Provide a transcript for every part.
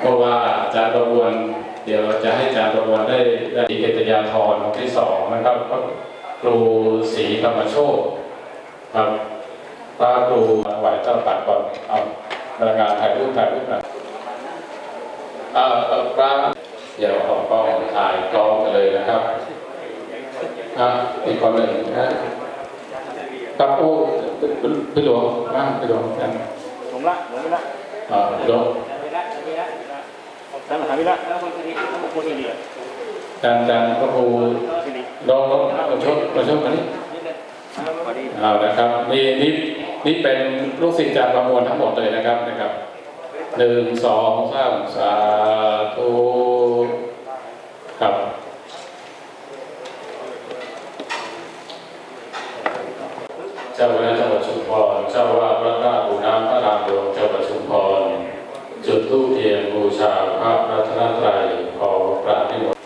เพราะว่าอาจารย์ประมวลเดี๋ยวจะให้อาจารย์ประมวลได้ได้เกตยาธรของที่สองนะครับก็ครูศรีธรรมโชคครับพระครูไหวเจ้าตัดก่อนเอาพนักงานถ่ายรูปถ่ายรูปหน่อยเอ่อเอ่อพระเดี๋ยวเออกกล้องถ่ายกล้องกันเลยนะครับอะอีกคนหนึ่งนะครับผู้พี่หลวงนะพี่หลวงนั่นผมละผมไม่ละอ่าหลวง ท่านมหาวิระแล้วคนสิริคนสิริอาจารย์อาจารย์พระครูสิริลองลองมาชกมาชกอันนี้พอดีเอานะครับนี่นี่นี่เป็นลูกศิษย์อาจารย์ประมวลทั้งหมดเลยนะครับนะครับหนึ่งสองสามสาธุครับเจ้าคณะจังหวัดชุมพรเจ้าว่าพระนาคปูน้ำพระรามหลวงจังหวัดชุมพร จุดทูปเทียนบูชาพระรัตนตรัยขอปราบนิมนต์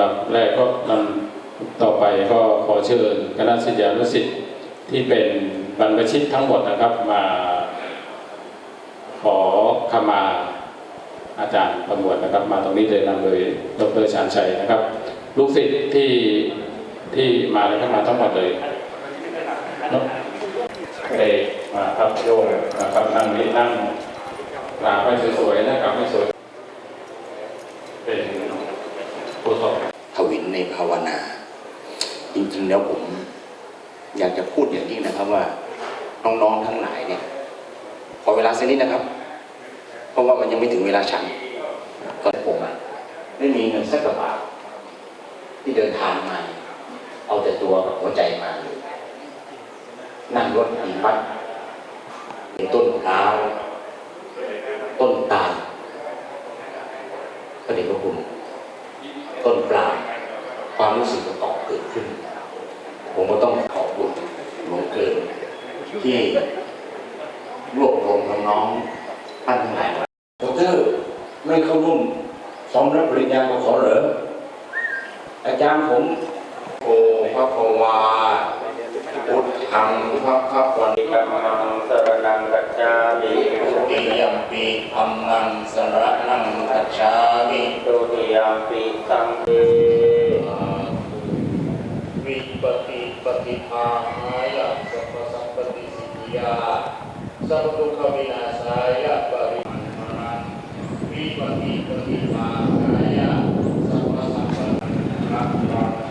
ลำ แรกก็ลำต่อไปก็ขอเชิญคณะศิษยานุศิษย์ที่เป็นบรรพชิตทั้งหมดนะครับมาขอขมาอาจารย์ประมวลนะครับ มาตรงนี้เลยนำโดยดรชาญชัยนะครับ ลูกศิษย์ที่ที่มาเลยก็มาทั้งหมดเลยเนอะเอกมาครับโยมนะครับนั่งนี้นั่งกราบให้สวยๆนะครับให้สวยเป็นผู้สอบ ทวินในภาวนา จ ริงๆแล้วผมอยากจะพูดอย่างนี้นะครับว่าน้องๆทั้งหลายเนี่ยขอเวลาสักนิดนะครับ เพราะว่ามันยังไม่ถึงเวลาฉันก็ผมอะไม่มีเงินสักกระบาทที่เดินทางมา เอาแต่ตัวกับหัวใจมาเลยนั่งรถอีมัดเป็นต้นพร้าวต้นตาลพระเดชพระคุณต้นปลายความรู้สึกประกอบเกิดขึ้น ผมก็ต้องขอบคุณหลวงเกินที่รวบรวมน้องๆท่านทั้งหลายมาดอกเตอรไม่เข้าร่วมซ้อมรับปริญญาก็ขอเหรออาจารย์ผมโอพระภวาพุทธังพระพระวันกัมมังสรนังกัจจามิทุติยมปีธรรมังสรนังกัจฉามิตุติยมปิสังเวิปติ ปฏิภาหายะสัพพสัม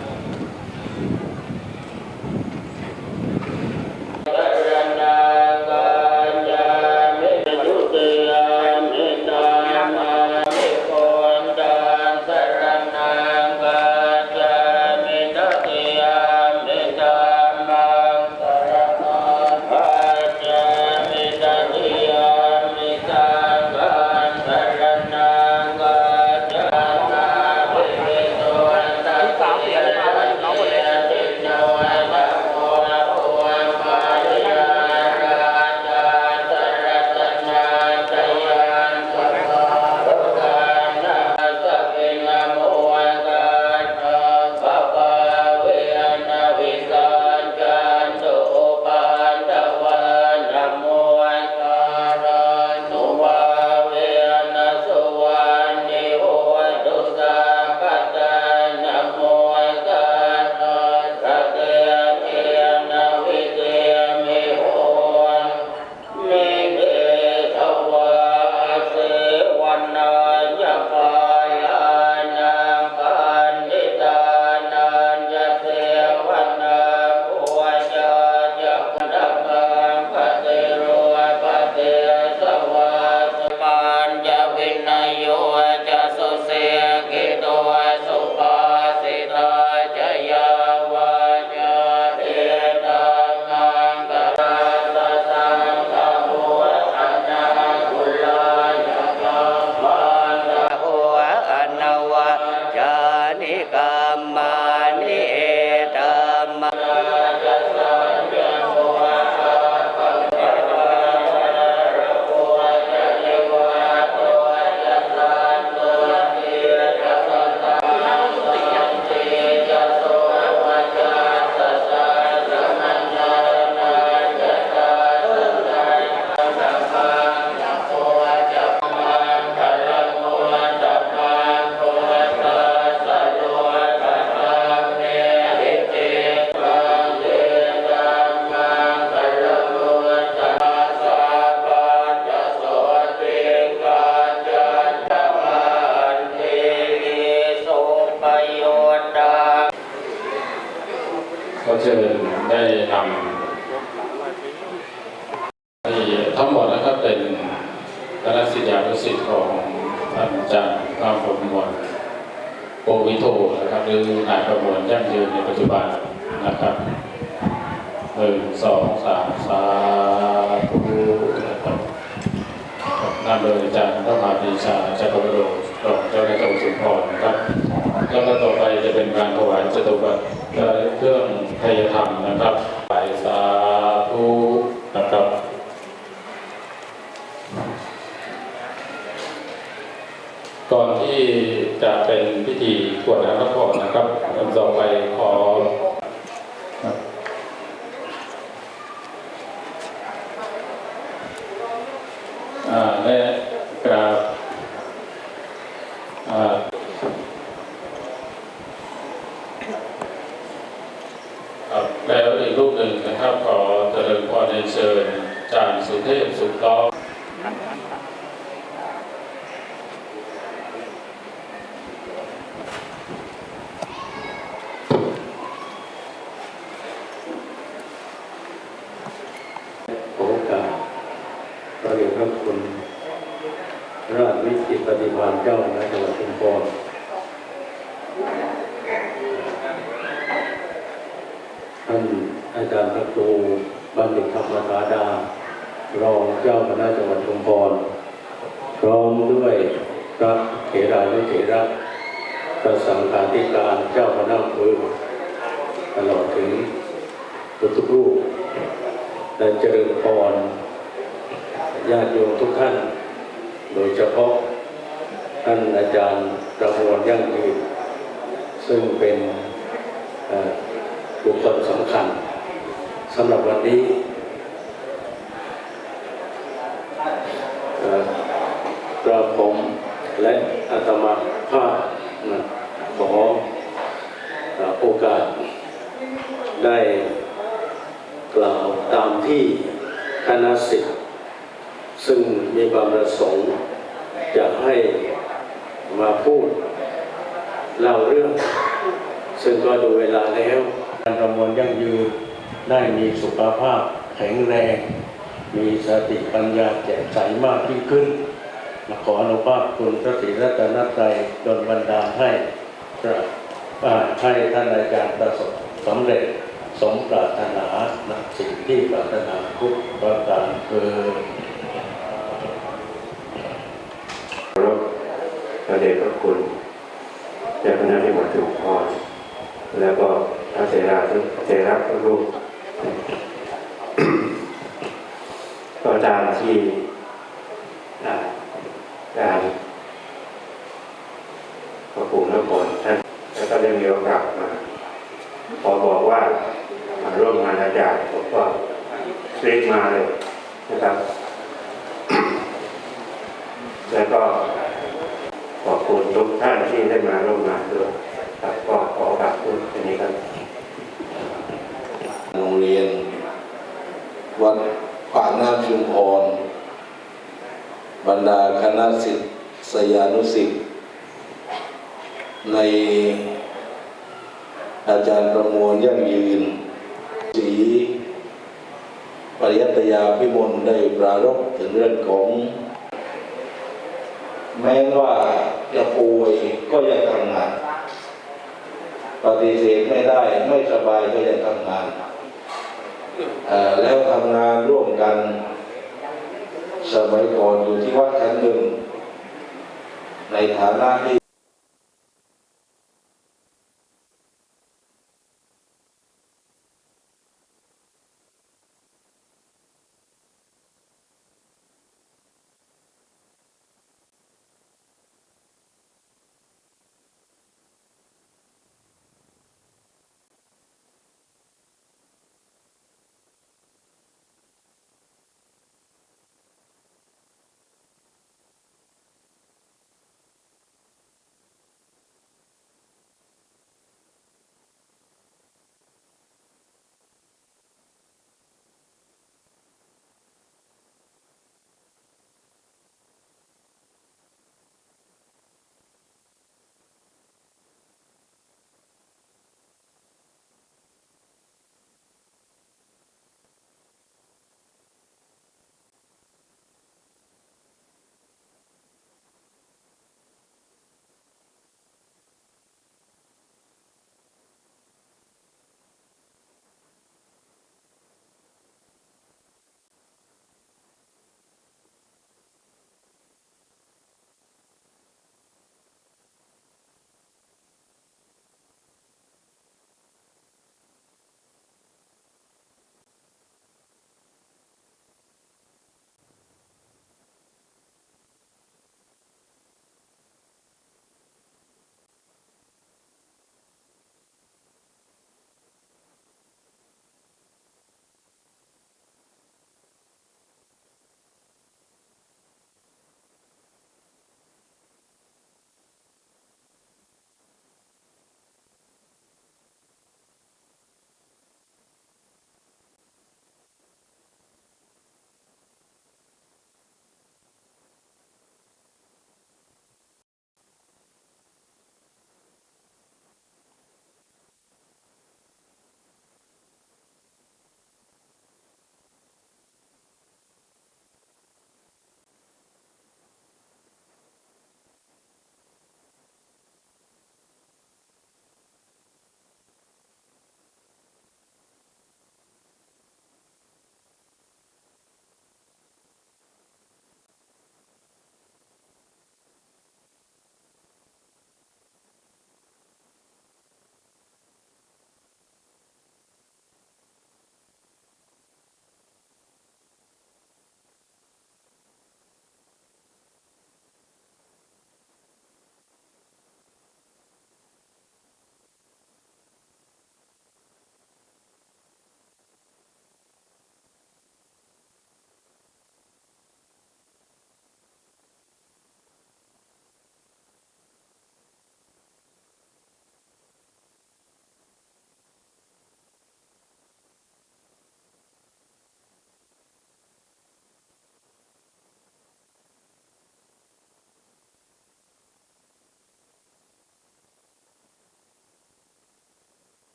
คณะศิษยานุศิษย์ของท่านอาจารย์ข้ามประมวลโปวิโทนะครับหรือนายประมวลยั่งยืนในปัจจุบันนะครับหนึ่งสองสามสาธุนะครับนำโดยอาจารย์พระมหาปีชาจักรวโรรองเจ้าหน้าที่สุนทรนะครับแล้วก็ต่อไปจะเป็นการถวายจตุปัจจัยเครื่องไทยธรรมนะครับไปสาธุนะครับ ก่อนที่จะเป็นพิธีกรวดน้ำพระพรนะครับอันต่อไปขอครับอ่าและกราบอ่าครับแล้วอีกรูปหนึ่งนะครับขอเจริญพรในเชิญจารย์สุเทพสุขล้อม ขอโอกาสพระเดชพระคุณราช วิจิตปฏิภาณเจ้าคณะจังหวัดชุมพรท่านอาจารย์พระครูบัณฑิตธรรมธาดารองเจ้าคณะจังหวัดชุมพรพร้อมด้วยพระเถรานุเถระพระสังฆาธิการเจ้าคณะอำเภอตลอดถึงทุกๆรูปและเจริญพรญาติโยมทุกท่าน โดยเฉพาะท่านอาจารย์ประมวลยั่งยืนซึ่งเป็นบุคคลสำคัญสำหรับวันนี้กระผมและอาตมาภาพขอโอกาสได้กล่าวตามที่คณะสิทธิ ซึ่งมีความประสงค์จะให้มาพูดเล่าเรื่อง ซึ่งก็ดูเวลาแล้วการประมวลยั่งยืนได้มีสุขภาพแข็งแรง มีสติปัญญาแจ่มใสมากยิ่งขึ้นขออนุภาพคุณพระศรีรัตนตรัยดลบันดาให้พระให้ท่านอาจารย์ประสบสำเร็จสมปรารถนานะสิ่งที่ปรารถนาทุกประการคือ เคารพพ ระเดชพระคุณเจ้าคณะจังหวัดชุมพรแล้วก็พระเสราทุกเสราทุกรูปก็ตามที่การพระปู่นครท่านแล้วก็ได้มีโอกาสมาพอบอกว่ามาร่วมงานอาจารย์ผมก็รีบมาเลยนะครับ แล้วก็ คุณทุกท่านที่ได้มาร่วมงานด้วยครับก็ขอฝากพูดอันนี้ครับโรงเรียน วัดปากน้ำชุมพรบรรดาคณะสิทธิสยานุสิทธิ์ในอาจารย์ประมวลยั่งยืนสีปริยัตยาพิมลได้ปรารภถึงเรื่องของ แม้ว่า จะป่วยก็ยังทำงาน ปฏิเสธไม่ได้ไม่สบายก็ยังทำงานแล้วทำงานร่วมกัน สมัยก่อนอยู่ที่วัดแห่งหนึ่ง ในฐานะที่